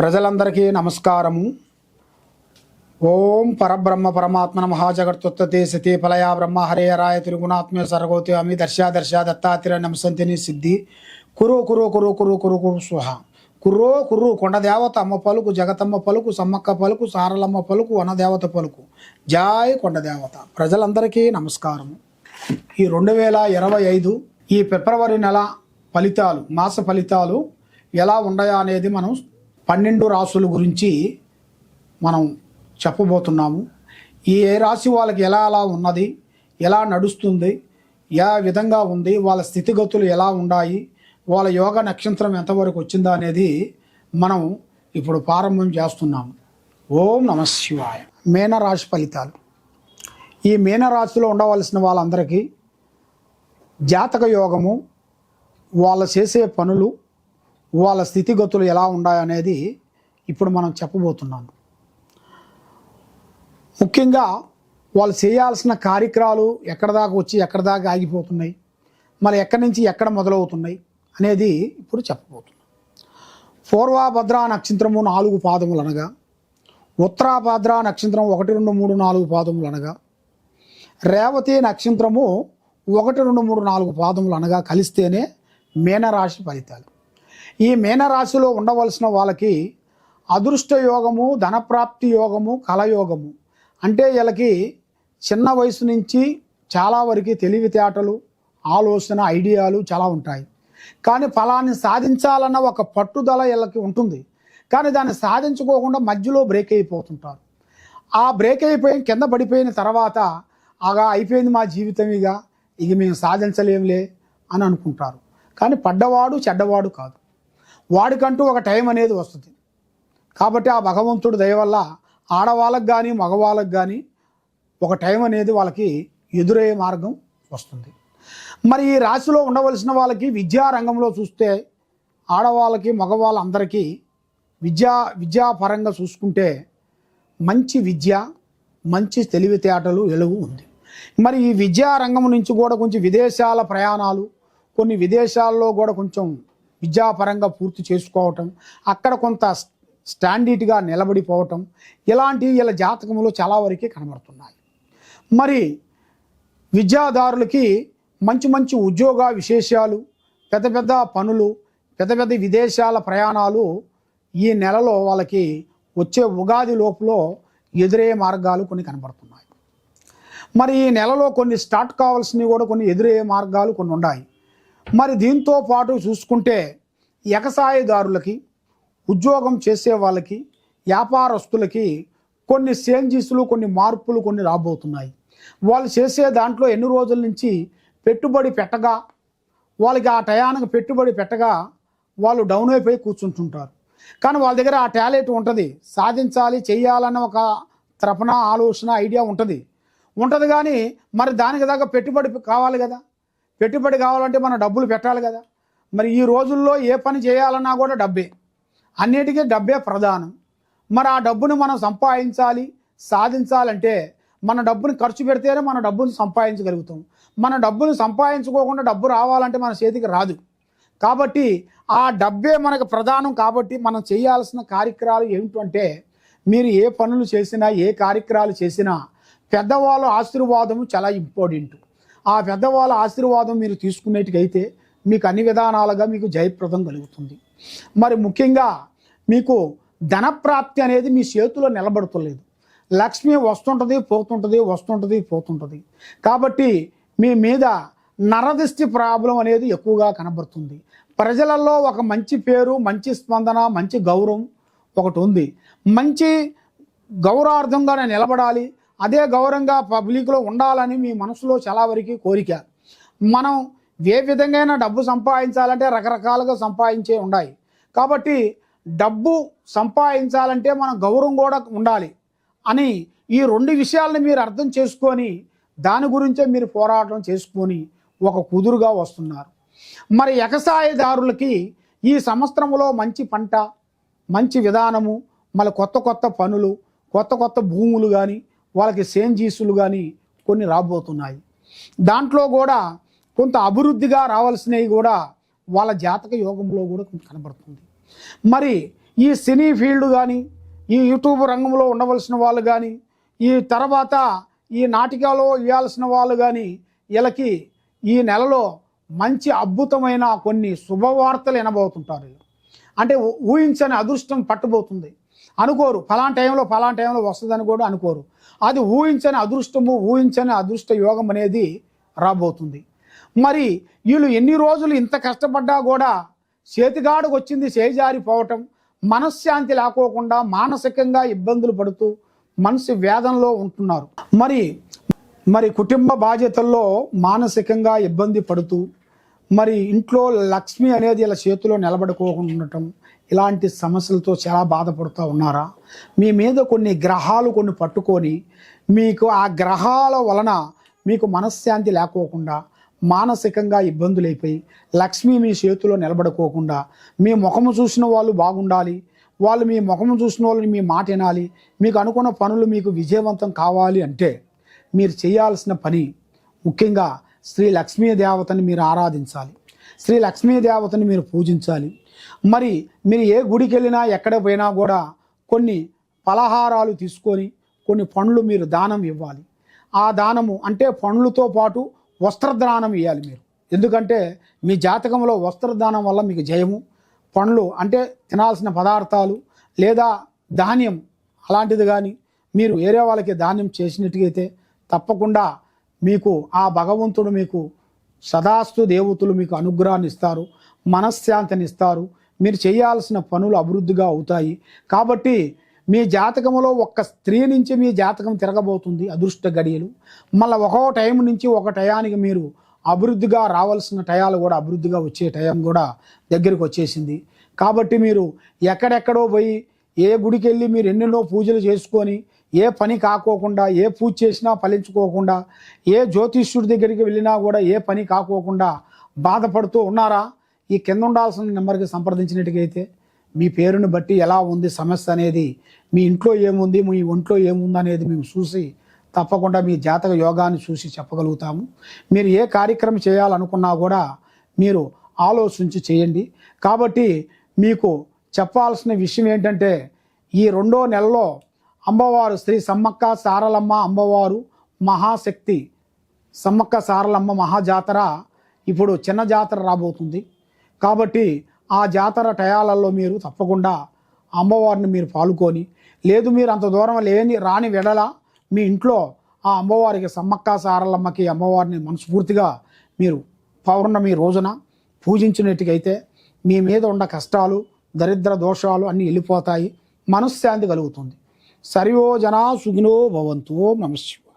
ప్రజలందరికీ నమస్కారము. ఓం పరబ్రహ్మ పరమాత్మన మహాజగత్తుత్తే సతీ ఫలయా బ్రహ్మ హరే రాయ తిరుగుణాత్మే సర్గోతి అమి దర్శా దర్శా దత్తాత్రేయ నమసంతిని సిద్ధి. కురు కురు కురు కురు కురు కురు స్వహ. కుర్రో కుర్రు కొండదేవత అమ్మ పలుకు జగతమ్మ పలుకు సమ్మక్క పలుకు సారలమ్మ పలుకు వనదేవత పలుకు. జాయ్ కొండదేవత ప్రజలందరికీ నమస్కారము. ఈ రెండు వేల ఇరవై ఐదు ఈ ఫిబ్రవరి నెల ఫలితాలు మాస ఫలితాలు ఎలా ఉన్నాయా అనేది మనం పన్నెండు రాసుల గురించి మనం చెప్పబోతున్నాము. ఈ ఏ రాశి వాళ్ళకి ఎలా ఎలా ఉన్నది? ఎలా నడుస్తుంది? ఏ విధంగా ఉంది? వాళ్ళ స్థితిగతులు ఎలా ఉన్నాయి? వాళ్ళ యోగ నక్షత్రం ఎంతవరకు వచ్చిందా అనేది మనం ఇప్పుడు ప్రారంభం చేస్తున్నాము ఓం నమ శివాయ. మేనరాశి ఫలితాలు. ఈ మీనరాశిలో ఉండవలసిన వాళ్ళందరికీ జాతక యోగము వాళ్ళ చేసే పనులు వాళ్ళ స్థితిగతులు ఎలా ఉన్నాయనేది ఇప్పుడు మనం చెప్పబోతున్నాను ముఖ్యంగా వాళ్ళు చేయాల్సిన కార్యక్రమాలు ఎక్కడ దాకా వచ్చి ఎక్కడ దాకా ఆగిపోతున్నాయి మరి ఎక్కడి నుంచి ఎక్కడ మొదలవుతున్నాయి అనేది ఇప్పుడు చెప్పబోతున్నాం. పూర్వభద్ర నక్షత్రము నాలుగు పాదములు అనగా ఉత్తరాభద్ర నక్షత్రం ఒకటి రెండు మూడు నాలుగు పాదములు అనగా రేవతి నక్షత్రము ఒకటి రెండు మూడు నాలుగు పాదములు అనగా కలిస్తేనే మీనరాశి ఫలితాలు. ఈ మీనరాశిలో ఉండవలసిన వాళ్ళకి అదృష్ట యోగము ధనప్రాప్తి యోగము కలయోగము. అంటే వీళ్ళకి చిన్న వయసు నుంచి చాలా వరకు తెలివితేటలు ఆలోచన ఐడియాలు చాలా ఉంటాయి. కానీ ఫలాన్ని సాధించాలన్న ఒక పట్టుదల వీళ్ళకి ఉంటుంది. కానీ దాన్ని సాధించుకోకుండా మధ్యలో బ్రేక్ అయిపోతుంటారు. ఆ బ్రేక్ అయిపోయిన కింద పడిపోయిన తర్వాత అగా అయిపోయింది మా జీవితం ఇక ఇక మేము సాధించలేంలే అని అనుకుంటారు. కానీ పడ్డవాడు చెడ్డవాడు కాదు. వాడికంటూ ఒక టైం అనేది వస్తుంది. కాబట్టి ఆ భగవంతుడు దయ వల్ల ఆడవాళ్ళకు కానీ మగవాళ్ళకు కానీ ఒక టైం అనేది వాళ్ళకి ఎదురయ్యే మార్గం వస్తుంది. మరి ఈ రాశిలో ఉండవలసిన వాళ్ళకి విద్యారంగంలో చూస్తే ఆడవాళ్ళకి మగవాళ్ళందరికీ విద్యా విద్యాపరంగా చూసుకుంటే మంచి విద్య మంచి తెలివితేటలు ఎలుగు ఉంది. మరి ఈ విద్యారంగం నుంచి కూడా కొంచెం విదేశాల ప్రయాణాలు కొన్ని విదేశాల్లో కూడా కొంచెం విద్యాపరంగా పూర్తి చేసుకోవటం అక్కడ కొంత స్టాండర్డ్గా నిలబడిపోవటం ఇలాంటివి ఇలా జాతకంలో చాలా వరకే కనబడుతున్నాయి. మరి విద్యాదారులకి మంచి మంచి ఉద్యోగ విశేషాలు పెద్ద పెద్ద పనులు పెద్ద పెద్ద విదేశాల ప్రయాణాలు ఈ నెలలో వాళ్ళకి వచ్చే ఉగాది లోపులో ఎదురయ్యే మార్గాలు కొన్ని కనబడుతున్నాయి. మరి ఈ నెలలో కొన్ని స్టార్ట్ కావాల్సినవి కూడా కొన్ని ఎదురయ్యే మార్గాలు కొన్ని ఉన్నాయి. మరి దీంతో పాటు చూసుకుంటే ఎగసాయదారులకి ఉద్యోగం చేసే వాళ్ళకి వ్యాపారస్తులకి కొన్ని చేంజెస్లు కొన్ని మార్పులు కొన్ని రాబోతున్నాయి. వాళ్ళు చేసే దాంట్లో ఎన్ని రోజుల నుంచి పెట్టుబడి పెట్టగా వాళ్ళకి ఆ టయానికి పెట్టుబడి పెట్టగా వాళ్ళు డౌన్ అయిపోయి కూర్చుంటుంటారు. కానీ వాళ్ళ దగ్గర ఆ టాలెంట్ ఉంటుంది. సాధించాలి చేయాలన్న ఒక త్రపన ఆలోచన ఐడియా ఉంటుంది. ఉంటుంది కానీ మరి దానికి దాకా పెట్టుబడి కావాలి కదా. పెట్టుబడి కావాలంటే మనం డబ్బులు పెట్టాలి కదా. మరి ఈ రోజుల్లో ఏ పని చేయాలన్నా కూడా డబ్బే. అన్నిటికీ డబ్బే ప్రధానం. మరి ఆ డబ్బును మనం సంపాదించాలి సాధించాలంటే మన డబ్బును ఖర్చు పెడితేనే మన డబ్బును సంపాదించగలుగుతాం. మన డబ్బును సంపాదించుకోకుండా డబ్బు రావాలంటే మన చేతికి రాదు. కాబట్టి ఆ డబ్బే మనకు ప్రధానం కాబట్టి మనం చేయాల్సిన కార్యక్రమాలు ఏమిటంటే మీరు ఏ పనులు చేసినా ఏ కార్యక్రమాలు చేసినా పెద్దవాళ్ళ ఆశీర్వాదము చాలా ఇంపార్టెంట్. ఆ పెద్దవాళ్ళ ఆశీర్వాదం మీరు తీసుకునేటికైతే మీకు అన్ని విధానాలుగా మీకు జయప్రదం కలుగుతుంది. మరి ముఖ్యంగా మీకు ధనప్రాప్తి అనేది మీ చేతిలో నిలబడుతలేదు. లక్ష్మి వస్తుంటుంది పోతుంటుంది వస్తుంటుంది పోతుంటుంది. కాబట్టి మీ మీద నరదిష్టి ప్రాబ్లం అనేది ఎక్కువగా కనబడుతుంది. ప్రజలలో ఒక మంచి పేరు మంచి స్పందన మంచి గౌరవం ఒకటి ఉంది. మంచి గౌరవార్థంగా నేను నిలబడాలి. అదే గౌరవంగా పబ్లిక్లో ఉండాలని మీ మనసులో చాలా వరకు కోరిక. మనం ఏ విధంగా డబ్బు సంపాదించాలంటే రకరకాలుగా సంపాదించే ఉన్నాయి కాబట్టి డబ్బు సంపాదించాలంటే మన గౌరవం కూడా ఉండాలి అని ఈ రెండు విషయాలను మీరు అర్థం చేసుకొని దాని గురించే మీరు పోరాటం చేసుకొని ఒక కుదురుగా వస్తున్నారు. మరి ఎగసాయదారులకి ఈ సంవత్సరంలో మంచి పంట మంచి విధానము మళ్ళీ కొత్త కొత్త పనులు కొత్త కొత్త భూములు కానీ వాళ్ళకి సేంజీసులు కానీ కొన్ని రాబోతున్నాయి. దాంట్లో కూడా కొంత అభివృద్ధిగా రావాల్సినవి కూడా వాళ్ళ జాతక యోగంలో కూడా కొంత కనబడుతుంది. మరి ఈ సినీ ఫీల్డ్ కానీ ఈ యూట్యూబ్ రంగంలో ఉండవలసిన వాళ్ళు కానీ ఈ తర్వాత ఈ నాటికలో ఇవ్వాల్సిన వాళ్ళు కానీ వీళ్ళకి ఈ నెలలో మంచి అద్భుతమైన కొన్ని శుభవార్తలు వినబోతుంటారు అంటే ఊ- ఊహించని అదృష్టం పట్టుబోతుంది. అనుకోరు. ఫలాన్ టైంలో ఫలాన్ టైంలో వస్తుందని కూడా అనుకోరు. అది ఊహించని అదృష్టము ఊహించని అదృష్ట యోగం అనేది రాబోతుంది. మరి వీళ్ళు ఎన్ని రోజులు ఇంత కష్టపడ్డా కూడా చేతిగాడుకు వచ్చింది చేజారిపోవటం మనశ్శాంతి లేకోకుండా మానసికంగా ఇబ్బందులు పడుతూ మనసు వేదనలో ఉంటున్నారు. మరి మరి కుటుంబ బాధ్యతల్లో మానసికంగా ఇబ్బంది పడుతూ మరి ఇంట్లో లక్ష్మి అనేది ఇలా చేతిలో నిలబడుకోకుండా ఉండటం ఇలాంటి సమస్యలతో చాలా బాధపడుతూ ఉన్నారా? మీ మీద కొన్ని గ్రహాలు కొన్ని పట్టుకొని మీకు ఆ గ్రహాల వలన మీకు మనశ్శాంతి లేకోకుండా మానసికంగా ఇబ్బందులు అయిపోయి లక్ష్మి మీ చేతిలో నిలబడుకోకుండా మీ ముఖము చూసిన వాళ్ళు బాగుండాలి వాళ్ళు మీ ముఖము చూసిన వాళ్ళని మీ మాట వినాలి మీకు అనుకున్న పనులు మీకు విజయవంతం కావాలి అంటే మీరు చేయాల్సిన పని ముఖ్యంగా శ్రీ లక్ష్మీ దేవతని మీరు ఆరాధించాలి. శ్రీ లక్ష్మీ దేవతని మీరు పూజించాలి. మరి మీరు ఏ గుడికి వెళ్ళినా ఎక్కడ పోయినా కూడా కొన్ని పలహారాలు తీసుకొని కొన్ని పండ్లు మీరు దానం ఇవ్వాలి. ఆ దానము అంటే పండ్లతో పాటు వస్త్రదానం ఇవ్వాలి మీరు. ఎందుకంటే మీ జాతకంలో వస్త్రదానం వల్ల మీకు జయము. పండ్లు అంటే తినాల్సిన పదార్థాలు లేదా ధాన్యం అలాంటిది కానీ మీరు వేరే వాళ్ళకి ధాన్యం చేసినట్టుగైతే తప్పకుండా మీకు ఆ భగవంతుడు మీకు సదాస్తు దేవతలు మీకు అనుగ్రహాన్ని ఇస్తారు. మనశ్శాంతిని ఇస్తారు మీరు చేయాల్సిన పనులు అభివృద్ధిగా అవుతాయి. కాబట్టి మీ జాతకంలో ఒక్క స్త్రీ నుంచి మీ జాతకం తిరగబోతుంది అదృష్ట గడియలు. మళ్ళీ ఒక్కో టైం నుంచి ఒక టయానికి మీరు అభివృద్ధిగా రావాల్సిన టయాలు కూడా అభివృద్ధిగా వచ్చే టైం కూడా దగ్గరికి వచ్చేసింది. కాబట్టి మీరు ఎక్కడెక్కడో పోయి ఏ గుడికి వెళ్ళి మీరు ఎన్నెన్నో పూజలు చేసుకొని ఏ పని కాకోకుండా ఏ పూజ చేసినా ఫలించుకోకుండా ఏ జ్యోతిష్యుడి దగ్గరికి వెళ్ళినా కూడా ఏ పని కాకోకుండా బాధపడుతూ ఉన్నారా? ఈ కింద ఉండాల్సిన నెంబర్కి సంప్రదించినట్టుగైతే మీ పేరుని బట్టి ఎలా ఉంది సమస్య అనేది మీ ఇంట్లో ఏముంది మీ ఒంట్లో ఏముంది అనేది మేము చూసి తప్పకుండా మీ జాతక యోగాన్ని చూసి చెప్పగలుగుతాము. మీరు ఏ కార్యక్రమం చేయాలనుకున్నా కూడా మీరు ఆలోచించి చేయండి. కాబట్టి మీకు చెప్పాల్సిన విషయం ఏంటంటే ఈ రెండో నెలలో అమ్మవారు శ్రీ సమ్మక్క సారలమ్మ అమ్మవారు మహాశక్తి సమ్మక్క సారలమ్మ మహాజాతర ఇప్పుడు చిన్న జాతర రాబోతుంది. కాబట్టి ఆ జాతర టయాలలో మీరు తప్పకుండా అమ్మవారిని మీరు పాలుకొని లేదు మీరు అంత దూరం లేని రాని వెడల మీ ఇంట్లో ఆ అమ్మవారికి సమ్మక్క సారలమ్మకి అమ్మవారిని మనస్ఫూర్తిగా మీరు పౌర్ణమి రోజున పూజించినట్టుకైతే మీ మీద ఉన్న కష్టాలు దరిద్ర దోషాలు అన్నీ వెళ్ళిపోతాయి మనశ్శాంతి కలుగుతుంది. సర్వో జనా సుఖినో భవంతో నమశివ